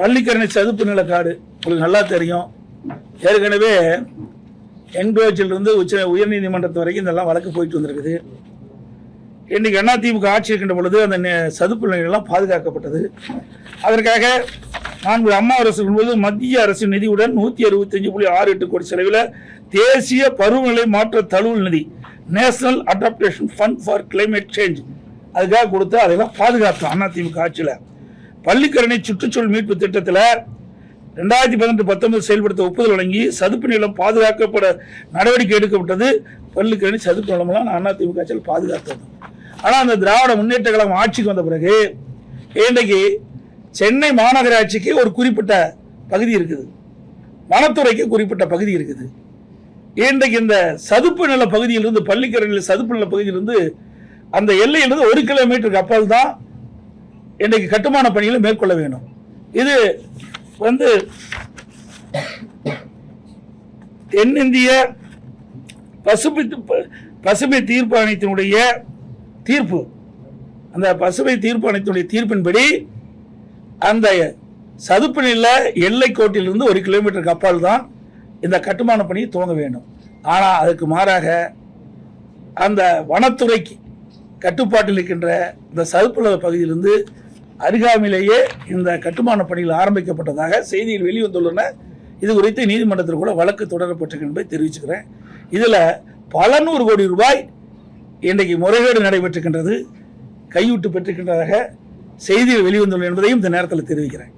பள்ளிக்கரணை சதுப்பு நிலக்காடு உங்களுக்கு நல்லா தெரியும். ஏற்கனவே என்கோச்சிலிருந்து உச்ச உயர்நீதிமன்றத்து வரைக்கும் இதெல்லாம் வழக்கு போயிட்டு வந்திருக்குது. அண்ணா அதிமுக ஆட்சி இருக்கின்ற பொழுது அந்த சதுப்பு நிலையெல்லாம் பாதுகாக்கப்பட்டது. அதற்காக நான்கு அம்மா அரசு போது மத்திய அரசின் நிதியுடன் நூற்றி அறுபத்தஞ்சு புள்ளி ஆறு எட்டு கோடி செலவில் தேசிய பருவநிலை மாற்ற தழுவல் நிதி national adaptation fund for climate change அதுக்காக கொடுத்து அதெல்லாம் பாதுகாத்தோம் அதிமுக ஆட்சியில். பள்ளிக்கரணை சுற்றுச்சூழல் மீட்பு திட்டத்தில் ரெண்டாயிரத்தி பதினெட்டு பத்தொன்பது செயல்படுத்த ஒப்புதல் வழங்கி சதுப்பு நிலம் பாதுகாக்கப்பட நடவடிக்கை எடுக்கப்பட்டது. பள்ளிக்கரணை சதுப்பு நிலமெல்லாம் நான் திமுக ஆட்சியில் பாதுகாத்தது. ஆனால் அந்த திராவிட முன்னேற்ற கழகம் ஆட்சிக்கு வந்த பிறகு இன்றைக்கு சென்னை மாநகராட்சிக்கு ஒரு குறிப்பிட்ட பகுதி இருக்குது. வனத்துறைக்கு குறிப்பிட்ட பகுதி இருக்குது. இன்றைக்கு இந்த சதுப்பு நில பகுதியிலிருந்து பள்ளிக்கரணியில் சதுப்பு நில பகுதியிலிருந்து அந்த எல்லையிலிருந்து ஒரு கிலோமீட்டருக்கு அப்பால் தான் இன்றைக்கு கட்டுமான பணிகளை மேற்கொள்ள வேண்டும். இது வந்து தென்னிந்திய பசுமை பசுமை தீர்ப்பாணையத்தினுடைய தீர்ப்பு. அந்த பசுமை தீர்ப்பாணையத்தினுடைய தீர்ப்பின்படி அந்த சதுப்பு நில எல்லைக்கோட்டிலிருந்து ஒரு கிலோமீட்டருக்கு அப்பால் தான் இந்த கட்டுமான பணியை துவங்க வேண்டும். ஆனால் அதுக்கு மாறாக அந்த வனத்துறைக்கு கட்டுப்பாட்டில் இருக்கின்ற இந்த சதுப்பு பகுதியிலிருந்து அருகாமையிலேயே இந்த கட்டுமான பணிகள் ஆரம்பிக்கப்பட்டதாக செய்தியில் வெளிவந்துள்ளன. இது குறித்து நீதிமன்றத்தில் கூட வழக்கு தொடரப்பட்டிருக்கு என்பதை தெரிவிச்சுக்கிறேன். இதில் பல நூறு கோடி ரூபாய் இன்றைக்கு முறைகேடு நடைபெற்றிருக்கின்றது. கையூட்டு பெற்றிருக்கின்றதாக செய்திகள் வெளிவந்துள்ளன என்பதையும் இந்த நேரத்தில் தெரிவிக்கிறேன்.